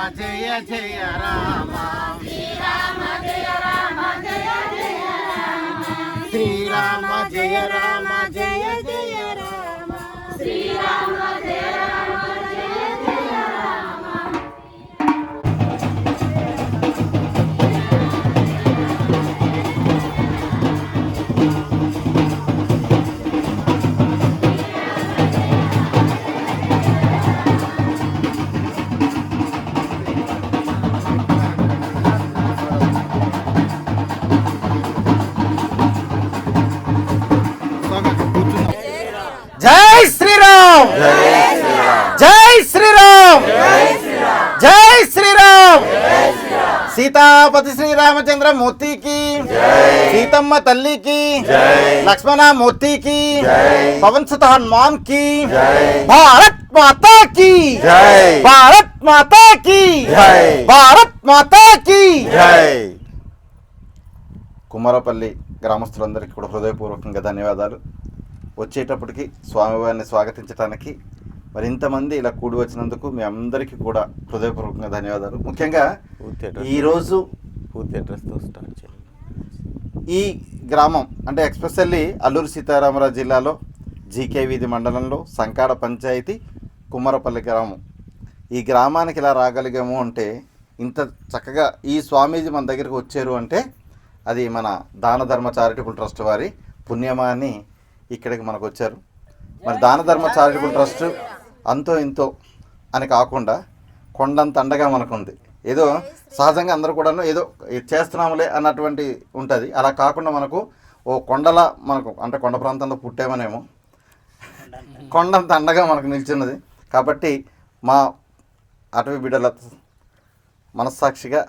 రామ జయ జయ రామ సీతాపతి శ్రీరామచంద్ర మూర్తికి సీతమ్మ తల్లికి లక్ష్మణ మూర్తికి పవన్ సుత హనుమాన్కి. భారత్ మాతా కి. భారత్ మాతా కి. భారత్ మాతా కి. కుమారపల్లి గ్రామస్తులందరికీ కూడా హృదయపూర్వకంగా ధన్యవాదాలు. వచ్చేటప్పటికి స్వామివారిని స్వాగతించడానికి మరి ఇంతమంది ఇలా కూడి వచ్చినందుకు మీ అందరికీ కూడా హృదయపూర్వకంగా ధన్యవాదాలు. ముఖ్యంగా ఈరోజు పూర్తి అడ్రస్తో స్టార్ట్ ఈ గ్రామం అంటే ఎక్స్పెషల్లీ అల్లూరు సీతారామరాజు జిల్లాలో జీకే వీధి మండలంలో సంకాడ పంచాయతీ కుమ్మరపల్లి గ్రామం. ఈ గ్రామానికి ఇలా రాగలిగాము అంటే ఇంత చక్కగా ఈ స్వామీజీ మన దగ్గరికి వచ్చారు అంటే అది మన దాన ధర్మ చారిటబుల్ ట్రస్ట్ వారి పుణ్యమా అని ఇక్కడికి మనకు వచ్చారు. మరి దాన ధర్మ చారిటబుల్ ట్రస్ట్ అంతో ఇంతో అని కాకుండా కొండంత అండగా మనకుంది. ఏదో సహజంగా అందరూ కూడాను ఏదో ఇది చేస్తున్నాములే అన్నటువంటి ఉంటుంది. అలా కాకుండా మనకు ఓ కొండల మనకు అంటే కొండ ప్రాంతంలో పుట్టామనేమో. కొండంత అండగా మనకు నిలిచినది కాబట్టి మా అటవీ బిడ్డల మనస్సాక్షిగా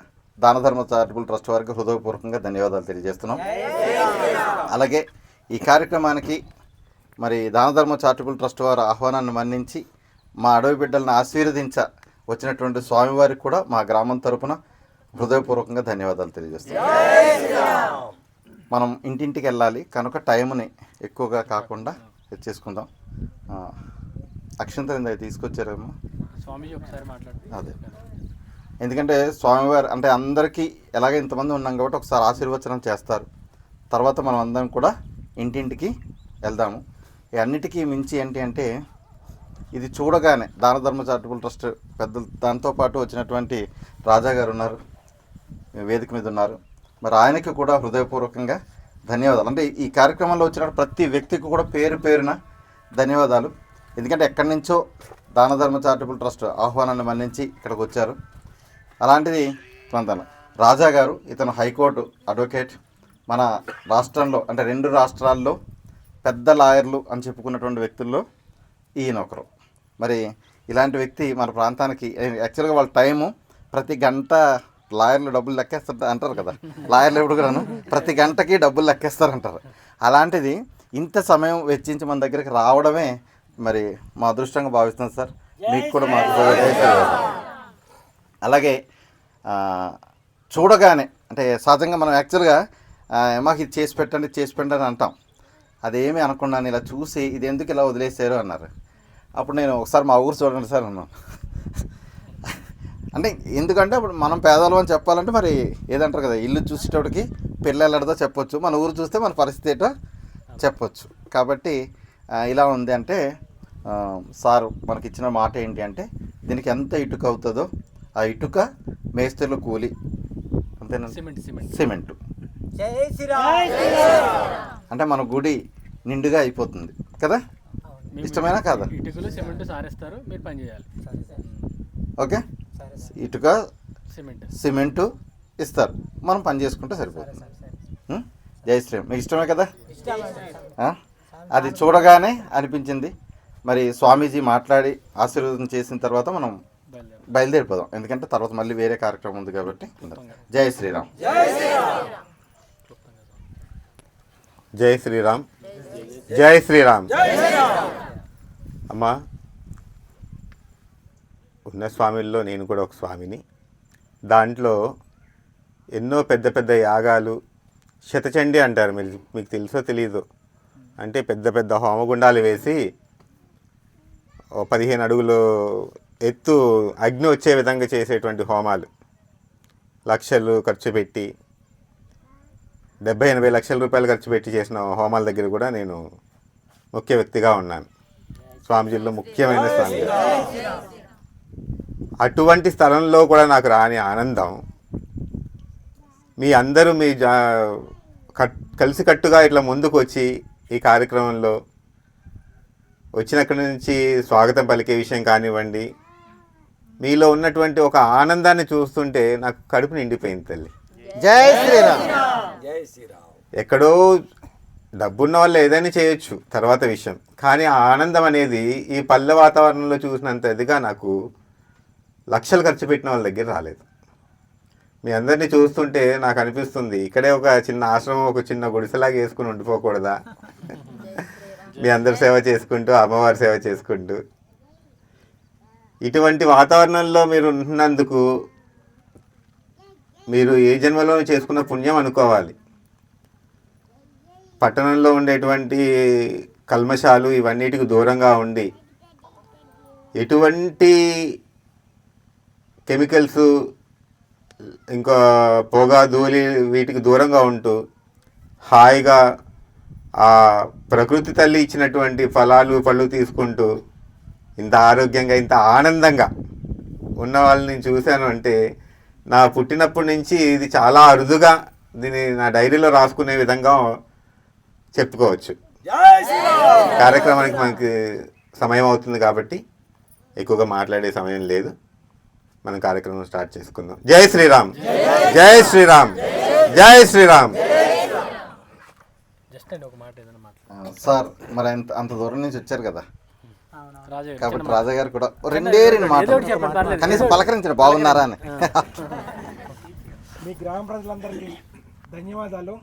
దాన ధర్మ చారిటబుల్ ట్రస్ట్ వారికి హృదయపూర్వకంగా ధన్యవాదాలు తెలియజేస్తున్నాం. అలాగే ఈ కార్యక్రమానికి మరి దాన ధర్మ చారిటబుల్ ట్రస్ట్ వారు ఆహ్వానాన్ని మన్నించి మా అడవి బిడ్డలను ఆశీర్వదించ వచ్చినటువంటి స్వామివారికి కూడా మా గ్రామం తరపున హృదయపూర్వకంగా ధన్యవాదాలు తెలియజేస్తున్నాం మనం ఇంటింటికి వెళ్ళాలి. కనుక టైంని ఎక్కువగా కాకుండా చేసుకుందాం. ఇందాక తీసుకొచ్చారేమో అదే. ఎందుకంటే స్వామివారు అంటే అందరికీ ఎలాగ ఇంతమంది ఉన్నాం కాబట్టి ఒకసారి ఆశీర్వచనం చేస్తారు. తర్వాత మనం అందరం కూడా ఇంటింటికి వెళ్దాము. అన్నిటికీ మించి ఏంటి అంటే ఇది చూడగానే దాన ధర్మ చారిటబుల్ ట్రస్ట్ పెద్దలు దాంతోపాటు వచ్చినటువంటి రాజా గారు ఉన్నారు వేదిక మీద ఉన్నారు. మరి ఆయనకి కూడా హృదయపూర్వకంగా ధన్యవాదాలు. అంటే ఈ కార్యక్రమంలో వచ్చిన ప్రతి వ్యక్తికి కూడా పేరు పేరున ధన్యవాదాలు. ఎందుకంటే ఎక్కడి నుంచో దాన ధర్మ చారిటబుల్ ట్రస్ట్ ఆహ్వానాన్ని మన్నించి ఇక్కడికి వచ్చారు. అలాంటిది తన రాజా గారు ఇతను హైకోర్టు అడ్వకేట్. మన రాష్ట్రంలో అంటే రెండు రాష్ట్రాల్లో పెద్ద లాయర్లు అని చెప్పుకున్నటువంటి వ్యక్తుల్లో ఈయన ఒకరు మరి ఇలాంటి వ్యక్తి మన ప్రాంతానికి యాక్చువల్గా వాళ్ళ టైము ప్రతి గంట లాయర్లు డబ్బులు లెక్కేస్తారు అంటారు కదా. లాయర్లు ఎప్పుడు కూడాను ప్రతి గంటకి డబ్బులు లెక్కేస్తారు అంటారు అలాంటిది ఇంత సమయం వెచ్చించి మన దగ్గరికి రావడమే మరి మా అదృష్టంగా భావిస్తున్నాం సార్. మీకు కూడా మా అలాగే చూడగానే అంటే సహజంగా మనం యాక్చువల్గా మాకు ఇది చేసి పెట్టండి చేసి పెట్టండి అని అంటాం. అదేమీ అనకుండా ఇలా చూసి ఇది ఎందుకు ఇలా వదిలేశారు? అన్నారు. అప్పుడు నేను ఒకసారి మా ఊరు చూడండి సార్ అన్నాను. అంటే ఎందుకంటే అప్పుడు మనం పేదవాళ్ళం అని చెప్పాలంటే మరి ఏదంటారు కదా ఇల్లు చూసేటోడికి పిల్లలడదో చెప్పొచ్చు. మన ఊరు చూస్తే మన పరిస్థితి ఏంటో చెప్పొచ్చు. కాబట్టి ఇలా ఉంది అంటే సార్ మనకి ఇచ్చిన మాట ఏంటి అంటే దీనికి ఎంత ఇటుక అవుతుందో ఆ ఇటుక మేస్త్రిలో కూలి. అంతేనా? సిమెంట్ అంటే మన గుడి నిండుగా అయిపోతుంది కదా? ఇష్టమేనా కాదా? ఇటుకలు సిమెంట్ సారేస్తారు మీరు పని చేయాలి. సరే సరే. ఓకే? ఇటుక సిమెంట్. సిమెంటు ఇస్తారు. మనం పని చేసుకుంటే సరే సరిపోతుంది? జై శ్రీరామ్. మీకు ఇష్టమే కదా? ఇష్టమే ఆ? అది చూడగానే అనిపించింది. మరి స్వామీజీ మాట్లాడి ఆశీర్వాదం చేసిన తర్వాత మనం బయలుదేరం బయలుదేరిపోదాం. ఎందుకంటే తర్వాత మళ్ళీ వేరే కార్యక్రమం ఉంది కాబట్టి జై శ్రీరామ్. జై శ్రీరామ్. జై శ్రీరామ్. అమ్మా ఉన్న స్వామిల్లో నేను కూడా ఒక స్వామిని. దాంట్లో ఎన్నో పెద్ద పెద్ద యాగాలు శతచండి అంటారు. మీరు మీకు తెలుసో తెలీదు. అంటే పెద్ద పెద్ద హోమగుండాలు వేసి పదిహేను అడుగులు ఎత్తు అగ్ని వచ్చే విధంగా చేసేటువంటి హోమాలు. లక్షలు ఖర్చు పెట్టి డెబ్బై ఎనభై లక్షల రూపాయలు ఖర్చు పెట్టి చేసిన హోమాల దగ్గర కూడా నేను ముఖ్య వ్యక్తిగా ఉన్నాను. స్వామిజీల్లో ముఖ్యమైన స్వామి. అటువంటి స్థలంలో కూడా నాకు రాని ఆనందం. మీ అందరూ మీ జా కట్ కలిసికట్టుగా ఇట్లా ముందుకు వచ్చి ఈ కార్యక్రమంలో వచ్చినక్కడి నుంచి స్వాగతం పలికే విషయం కానివ్వండి మీలో ఉన్నటువంటి ఒక ఆనందాన్ని చూస్తుంటే నాకు కడుపు నిండిపోయింది తల్లి. జై శ్రీరామ్. జై శ్రీరామ్. ఎక్కడో డబ్బున్న వాళ్ళు ఏదైనా చేయొచ్చు తర్వాత విషయం. కానీ ఆ ఆనందం అనేది ఈ పల్లె వాతావరణంలో చూసినంత ఇదిగా నాకు లక్షలు ఖర్చు పెట్టిన వాళ్ళ దగ్గర రాలేదు. మీ అందరినీ చూస్తుంటే నాకు అనిపిస్తుంది ఇక్కడే ఒక చిన్న ఆశ్రమం ఒక చిన్న గుడిసెలాగా వేసుకుని ఉండిపోకూడదా? మీ అందరి సేవ చేసుకుంటూ అమ్మవారి సేవ చేసుకుంటూ. ఇటువంటి వాతావరణంలో మీరు ఉంటున్నందుకు మీరు ఏ జన్మలో చేసుకున్న పుణ్యం అనుకోవాలి. పట్టణంలో ఉండేటువంటి కల్మషాలు ఇవన్నిటికి దూరంగా ఉండి ఎటువంటి కెమికల్స్ ఇంకా పొగ ధూళి వీటికి దూరంగా ఉంటూ హాయిగా ఆ ప్రకృతి తల్లి ఇచ్చినటువంటి ఫలాలు పళ్ళు తీసుకుంటూ ఇంత ఆరోగ్యంగా ఇంత ఆనందంగా ఉన్న వాళ్ళని నేను చూశాను అంటే నా పుట్టినప్పటి నుంచి ఇది చాలా అరుదుగా దీన్ని నా డైరీలో రాసుకునే విధంగా చెప్పుకోవచ్చు. జై శ్రీరామ్ కార్యక్రమానికి మనకి సమయం అవుతుంది కాబట్టి ఎక్కువగా మాట్లాడే సమయం లేదు. మనం కార్యక్రమం స్టార్ట్ చేసుకుందాం. జై శ్రీరామ్ జై శ్రీరామ్ జై శ్రీరామ్ జస్ట్ అండి ఒక మాట ఏదైనా మాట్లాడు. ఆ, సార్ మరి అంత అంత దూరం నుంచి వచ్చారు కదా? కాబట్టి రాజా గారు కూడా రెండే రెండు మాటలు. కనీసం పలకరించండి బాగున్నారా అని. మీ గ్రామ ప్రజలందరికీ ధన్యవాదాలు.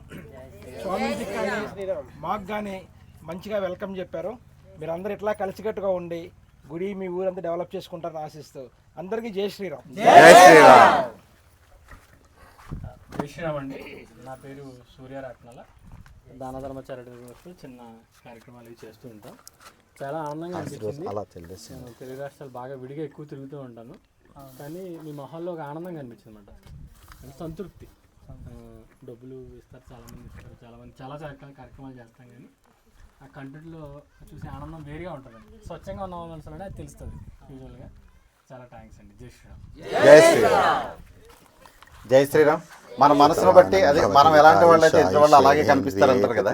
స్వామీజీకి కానీ మాకు కానీ మంచిగా వెల్కమ్ చెప్పారు. మీరు అందరు ఇట్లా కలిసికట్టుగా ఉండి గుడి మీ ఊరంతా డెవలప్ చేసుకుంటారని ఆశిస్తూ అందరికీ జై శ్రీరామ్. జై శ్రీరామ్. జై శ్రీరామ్. అండి. నా పేరు సూర్య రాట్నాల. దాన ధర్మ చారిటీ ట్రస్ట్ చిన్న కార్యక్రమాలు ఇవి చేస్తూ ఉంటాం. చాలా ఆనందంగా అనిపించింది. నేను తెలుగు రాష్ట్రాలు బాగా విడిగా ఎక్కువ తిరుగుతూ ఉంటాను. కానీ మీ మొహాల్లో ఒక ఆనందం కనిపించింది అనమాట అంటే సంతృప్తి. డబ్బులు ఇస్తారు చాలామంది ఇస్తారు చాలామంది చాలా కార్యక్రమాలు కార్యక్రమాలు చేస్తాం కానీ ఆ కంటెంట్లో చూసే ఆనందం వేరుగా ఉంటుందండి స్వచ్ఛంగా ఉన్న మనసులోనే అది తెలుస్తుంది యూజువల్గా చాలా థ్యాంక్స్ అండి జై శ్రీరామ్ జై శ్రీరామ్ జై శ్రీరామ్ మన మనసును బట్టి అదే మనం ఎలాంటి వాళ్ళు అయితే ఇతర వాళ్ళు అలాగే కనిపిస్తారు అంటారు కదా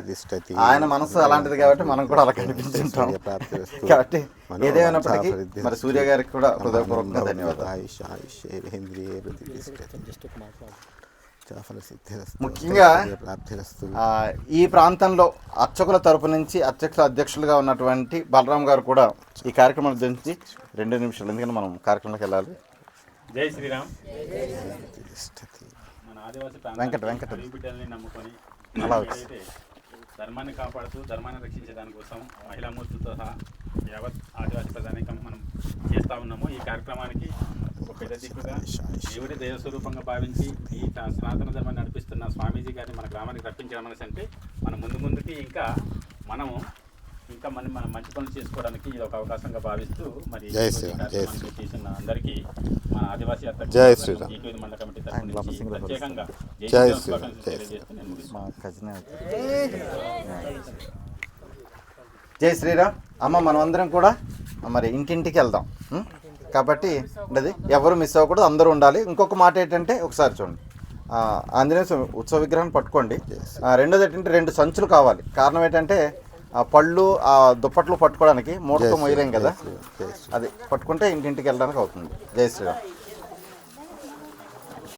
ఆయన మనసు అలాంటిది కాబట్టి మనం కూడా అలా కనిపించుంటాం కాబట్టి ఏదేమైనప్పటికీ మరి సూర్య గారికి కూడా హృదయపూర్వకంగా ధన్యవాదాలు ముఖ్యంగా ఈ ప్రాంతంలో అర్చకుల తరపు నుంచి అధ్యక్ష అధ్యక్షులుగా ఉన్నటువంటి బలరాం గారు కూడా ఈ కార్యక్రమం గురించి రెండు నిమిషాలు ఎందుకంటే మనం కార్యక్రమంలోకి వెళ్ళాలి జై శ్రీరామ్ తిష్టతి. మన ఆదివాసీ వెంకట, వెంకట. నమ్ముకొని అలా ధర్మాన్ని కాపాడుతూ ధర్మాన్ని రక్షించే దానికోసం మహిళా మూర్తులతో సహా యావత్ ఆదివాసీ ప్రధానికం మనం చేస్తా ఉన్నాము ఈ కార్యక్రమానికి పెద్ద దిక్కుగా దేవుడి దైవ స్వరూపంగా భావించి ఈ సనాతన ధర్మాన్ని నడిపిస్తున్న స్వామీజీ గారిని మన గ్రామానికి రప్పించడం మనసు అంటే మన ముందు ముందుకి ఇంకా మనము ఇంకా మనం మన మంచి పనులు చేసుకోవడానికి ఇది ఒక అవకాశంగా భావిస్తూ మరి చేసిన అందరికీ మన ఆదివాసీ మండల కమిటీ తరఫు ప్రత్యేకంగా జై శ్రీరామ్ జై శ్రీరామ్. అమ్మ మనం అందరం కూడా మరి ఇంటింటికి వెళ్దాం? కాబట్టి అది ఎవరు మిస్ అవ్వకూడదు అందరూ ఉండాలి. ఇంకొక మాట ఏంటంటే ఒకసారి చూడండి. ఆంజనేయ స్వామి ఉత్సవ విగ్రహాన్ని పట్టుకోండి. రెండోది ఏంటంటే రెండు సంచులు కావాలి. కారణం ఏంటంటే ఆ పళ్ళు ఆ దుప్పట్లు పట్టుకోవడానికి మూటతో మొయ్యలేం కదా? అది పట్టుకుంటే ఇంటింటికి వెళ్ళడానికి అవుతుంది. జై శ్రీరామ్.